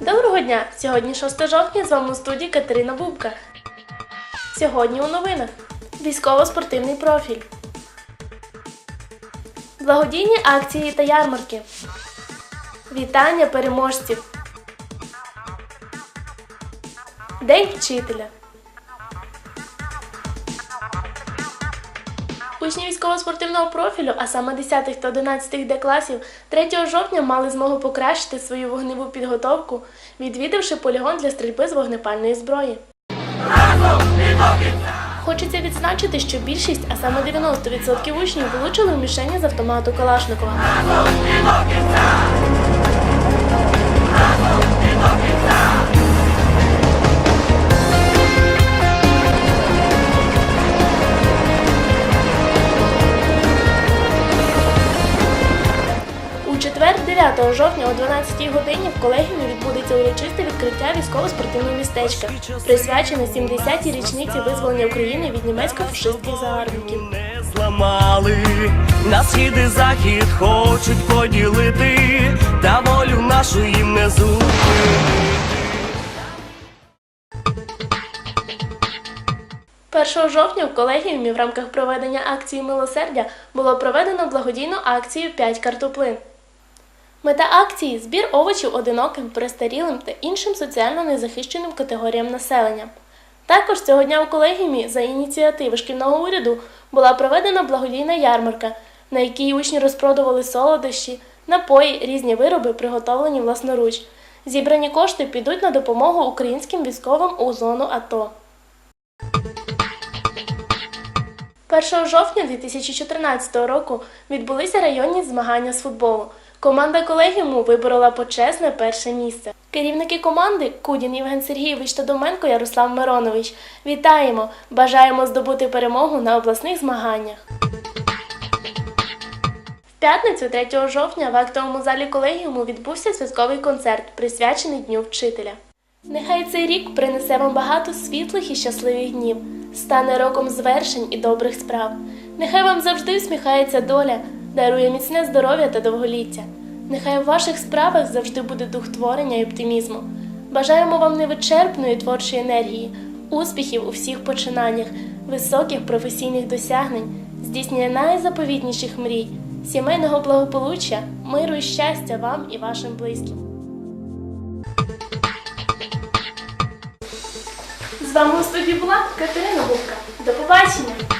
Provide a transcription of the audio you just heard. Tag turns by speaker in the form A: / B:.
A: Доброго дня! Сьогодні 6 жовтня з вами у студії Катерина Бубка. Сьогодні у новинах військово-спортивний профіль, благодійні акції та ярмарки, вітання переможців, День вчителя. Учні військово-спортивного профілю, а саме 10 та 11 Д класів, 3 жовтня мали змогу покращити свою вогневу підготовку, відвідавши полігон для стрільби з вогнепальної зброї. Хочеться відзначити, що більшість, а саме 90% учнів, влучили в мішені з автомату Калашникова. 9 жовтня о 12 годині в колегіумі відбудеться урочисте відкриття військово-спортивного містечка, присвячене 70-й річниці визволення України від німецько-фашистських загарбників.
B: не зламали, на схід і захід хочуть поділити, та волю нашу їм не зупинити.
A: 1 жовтня в колегіумі в рамках проведення акції милосердя було проведено благодійну акцію «5 картоплин. Мета акції збір овочів одиноким, престарілим та іншим соціально незахищеним категоріям населення. Також цього дня у колегіумі за ініціативи шкільного уряду була проведена благодійна ярмарка, на якій учні розпродували солодощі, напої, різні вироби, приготовлені власноруч. Зібрані кошти підуть на допомогу українським військовим у зону АТО. 1 жовтня 2014 року відбулися районні змагання з футболу. Команда колегіуму виборола почесне перше місце. Керівники команди Кудін Євген Сергійович та Доменко Ярослав Миронович. Вітаємо! Бажаємо здобути перемогу на обласних змаганнях. В п'ятницю 3 жовтня в актовому залі колегіуму відбувся святковий концерт, присвячений Дню вчителя. Нехай цей рік принесе вам багато світлих і щасливих днів, стане роком звершень і добрих справ. Нехай вам завжди всміхається доля, дарує міцне здоров'я та довголіття. Нехай в ваших справах завжди буде дух творення і оптимізму. Бажаємо вам невичерпної творчої енергії, успіхів у всіх починаннях, високих професійних досягнень, здійснення найзаповітніших мрій, сімейного благополуччя, миру і щастя вам і вашим близьким. З вами у студії була Катерина Губка. До побачення!